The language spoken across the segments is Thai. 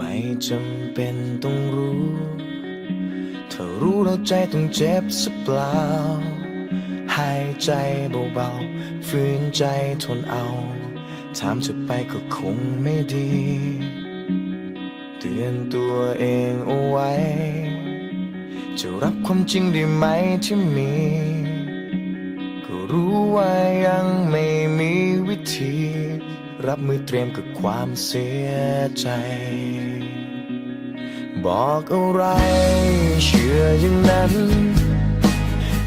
ไม่จำเป็นต้องรู้ถ้ารู้แล้วใจต้องเจ็บสักเปล่า หายใจเบาๆฝืนใจทนเอา ถามจะไปก็คงไม่ดี เตือนตัวเองเอาไว้ จะรับความจริงได้ไหมที่มี ก็รู้ว่ายังไม่มีวิธี รับมือเตรียมกับความเสียใจ บอกอะไร เชื่ออย่างนั้น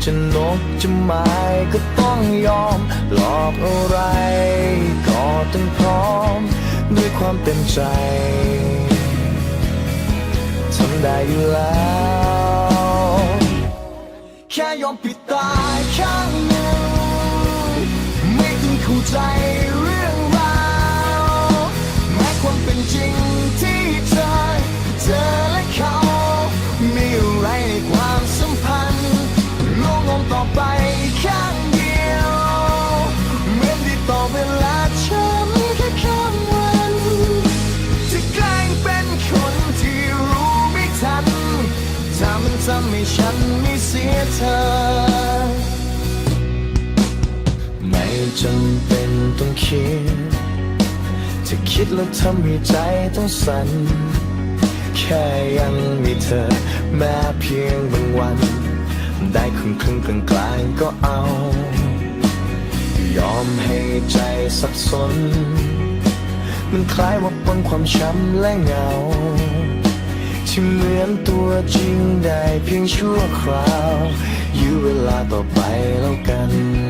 จะนกจะไม้ก็ต้องยอม หลอกอะไร ก็ต้องพร้อม ด้วยความเต็มใจทำได้อยู่แล้ว แค่ยอมปิดตาข้างหนึ่ง มันทำให้ฉันไม่เสียเธอ ไม่จำเป็นต้องคิด จะคิดแล้วทำให้ใจต้องสั่น แค่ยังมีเธอ แม้เพียงบางวัน ได้ครึ่งครึ่งกลางกลางๆก็เอา ยอมให้ใจสับสน มันคล้ายว่าปนความช้ำและเหงา ที่เหมือนตัวจริงได้เพียงชั่วคราว อยู่เวลาต่อไปแล้วกัน